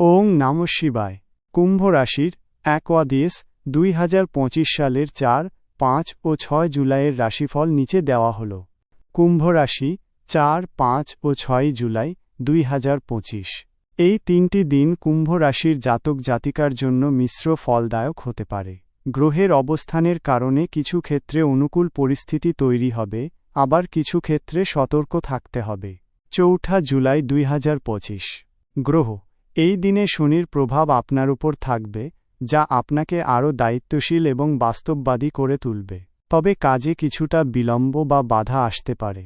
ওং নাম শিবায়। কুম্ভ রাশির অ্যাকোয়াদিয়েস দুই সালের চার, পাঁচ ও ছয় জুলাইয়ের রাশিফল নিচে দেওয়া হল। কুম্ভ রাশি চার, পাঁচ ও ছয় জুলাই দুই হাজার পঁচিশ। এই তিনটি দিন কুম্ভ রাশির জাতক জাতিকার জন্য মিশ্র ফলদায়ক হতে পারে। গ্রহের অবস্থানের কারণে কিছু ক্ষেত্রে অনুকূল পরিস্থিতি তৈরি হবে, আবার কিছু ক্ষেত্রে সতর্ক থাকতে হবে। চৌঠা জুলাই দুই হাজার পঁচিশ। গ্রহ এই দিনে শনির প্রভাব আপনার উপর থাকবে, যা আপনাকে আরও দায়িত্বশীল এবং বাস্তববাদী করে তুলবে। তবে কাজে কিছুটা বিলম্ব বা বাধা আসতে পারে।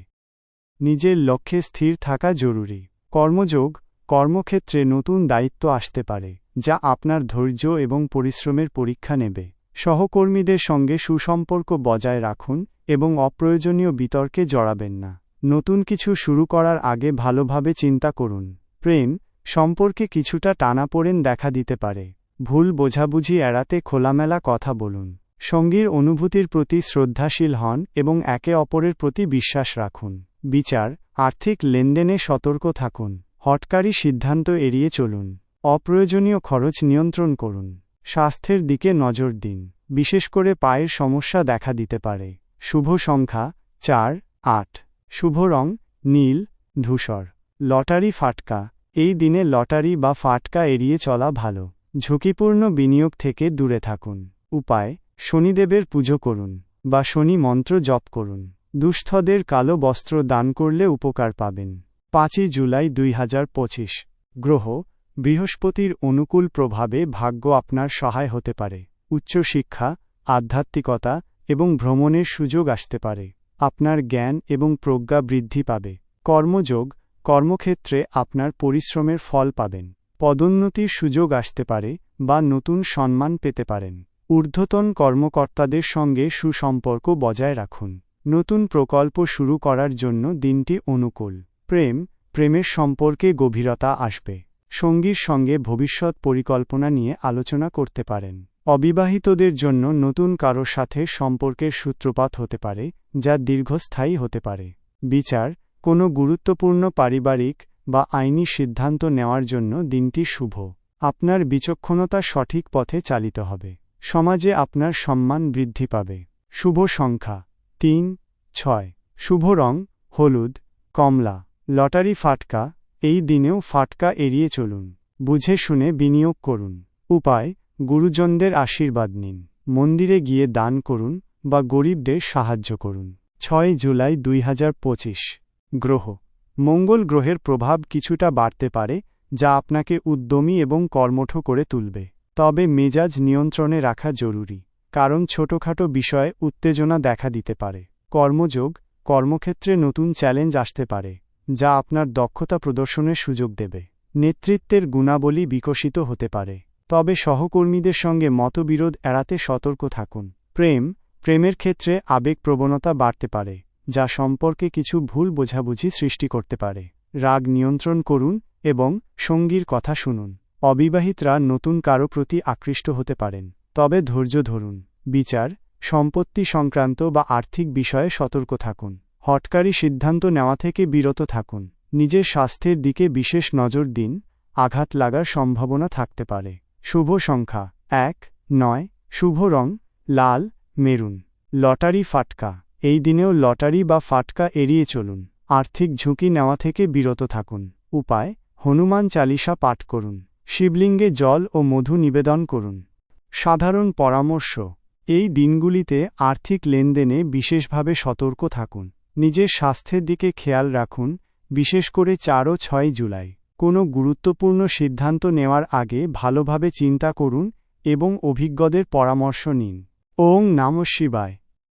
নিজের লক্ষ্যে স্থির থাকা জরুরি। কর্মযোগ, কর্মক্ষেত্রে নতুন দায়িত্ব আসতে পারে, যা আপনার ধৈর্য এবং পরিশ্রমের পরীক্ষা নেবে। সহকর্মীদের সঙ্গে সুসম্পর্ক বজায় রাখুন এবং অপ্রয়োজনীয় বিতর্কে জড়াবেন না। নতুন কিছু শুরু করার আগে ভালোভাবে চিন্তা করুন। প্রেম সম্পর্কে কিছুটা টানাপোড়েন দেখা দিতে পারে। ভুল বোঝাবুঝি এড়াতে খোলামেলা কথা বলুন। সঙ্গীর অনুভূতির প্রতি শ্রদ্ধাশীল হন এবং একে অপরের প্রতি বিশ্বাস রাখুন। বিচার, আর্থিক লেনদেনে সতর্ক থাকুন। হটকারী সিদ্ধান্ত এড়িয়ে চলুন। অপ্রয়োজনীয় খরচ নিয়ন্ত্রণ করুন। স্বাস্থ্যের দিকে নজর দিন। বিশেষ করে পায়ের সমস্যা দেখা দিতে পারে। শুভ সংখ্যা, চার, আট। শুভ রং, নীল, ধূসর। লটারি ফাটকা এই দিনে লটারি বা ফাটকা এড়িয়ে চলা ভালো। ঝুঁকিপূর্ণ বিনিয়োগ থেকে দূরে থাকুন। উপায়, শনিদেবের পুজো করুন বা শনি মন্ত্র জপ করুন। দুস্থদের কালো বস্ত্র দান করলে উপকার পাবেন। পাঁচই জুলাই দুই হাজার পঁচিশ। গ্রহ, বৃহস্পতির অনুকূল প্রভাবে ভাগ্য আপনার সহায় হতে পারে। উচ্চশিক্ষা, আধ্যাত্মিকতা এবং ভ্রমণের সুযোগ আসতে পারে। আপনার জ্ঞান এবং প্রজ্ঞা বৃদ্ধি পাবে। কর্মযোগ কর্মক্ষেত্রে আপনার পরিশ্রমের ফল পাবেন। পদোন্নতির সুযোগ আসতে পারে বা নতুন সম্মান পেতে পারেন। ঊর্ধ্বতন কর্মকর্তাদের সঙ্গে সুসম্পর্ক বজায় রাখুন। নতুন প্রকল্প শুরু করার জন্য দিনটি অনুকূল। প্রেম, প্রেমের সম্পর্কে গভীরতা আসবে। সঙ্গীর সঙ্গে ভবিষ্যৎ পরিকল্পনা নিয়ে আলোচনা করতে পারেন। অবিবাহিতদের জন্য নতুন কারোর সাথে সম্পর্কের সূত্রপাত হতে পারে, যা দীর্ঘস্থায়ী হতে পারে। বিচার কোনো গুরুত্বপূর্ণ পারিবারিক বা আইনি সিদ্ধান্ত নেওয়ার জন্য দিনটি শুভ। আপনার বিচক্ষণতা সঠিক পথে চালিত হবে। সমাজে আপনার সম্মান বৃদ্ধি পাবে। শুভ সংখ্যা। তিন, ছয়। শুভ রং, হলুদ, কমলা। লটারি ফাটকা। এই দিনেও ফাটকা এড়িয়ে চলুন। বুঝে শুনে বিনিয়োগ করুন। উপায়, গুরুজনদের আশীর্বাদ নিন। মন্দিরে গিয়ে দান করুন বা গরিবদের সাহায্য করুন। ছয় জুলাই দুই হাজার পঁচিশ। গ্রহ। মঙ্গল গ্রহের প্রভাব কিছুটা বাড়তে পারে, যা আপনাকে উদ্যমী এবং কর্মঠ করে তুলবে। তবে মেজাজ নিয়ন্ত্রণে রাখা জরুরি, কারণ ছোটখাটো বিষয়ে উত্তেজনা দেখা দিতে পারে। কর্মযোগ, কর্মক্ষেত্রে নতুন চ্যালেঞ্জ আসতে পারে, যা আপনার দক্ষতা প্রদর্শনের সুযোগ দেবে। নেতৃত্বের গুণাবলী বিকশিত হতে পারে, তবে সহকর্মীদের সঙ্গে মতবিরোধ এড়াতে সতর্ক থাকুন। প্রেম, প্রেমের ক্ষেত্রে আবেগ প্রবণতা বাড়তে পারে। যা সম্পর্কে কিছু ভুল বোঝাবুঝি সৃষ্টি করতে পারে। রাগ নিয়ন্ত্রণ করুন এবং সঙ্গীর কথা শুনুন। অবিবাহিতরা নতুন কারও প্রতি আকৃষ্ট হতে পারেন। তবে ধৈর্য ধরুন। বিচার, সম্পত্তি সংক্রান্ত বা আর্থিক বিষয়ে সতর্ক থাকুন। হটকারী সিদ্ধান্ত নেওয়া থেকে বিরত থাকুন। নিজের স্বাস্থ্যের দিকে বিশেষ নজর দিন। আঘাত লাগার সম্ভাবনা থাকতে পারে। শুভ সংখ্যা। এক, নয়, শুভ রং, লাল, মেরুন। লটারি ফাটকা। এই দিনেও লটারি বা ফাটকা এড়িয়ে চলুন, আর্থিক ঝুঁকি নেওয়া থেকে বিরত থাকুন। উপায়, হনুমান চালিসা পাঠ করুন, শিবলিঙ্গে জল ও মধু নিবেদন করুন। সাধারণ পরামর্শ, এই দিনগুলিতে আর্থিক লেনদেনে বিশেষভাবে সতর্ক থাকুন, নিজের স্বাস্থ্যের দিকে খেয়াল রাখুন, বিশেষ করে চার ও ছয় জুলাই। কোনো গুরুত্বপূর্ণ সিদ্ধান্ত নেওয়ার আগে ভালোভাবে চিন্তা করুন এবং অভিজ্ঞদের পরামর্শ নিন। ওং নাম শিবায়।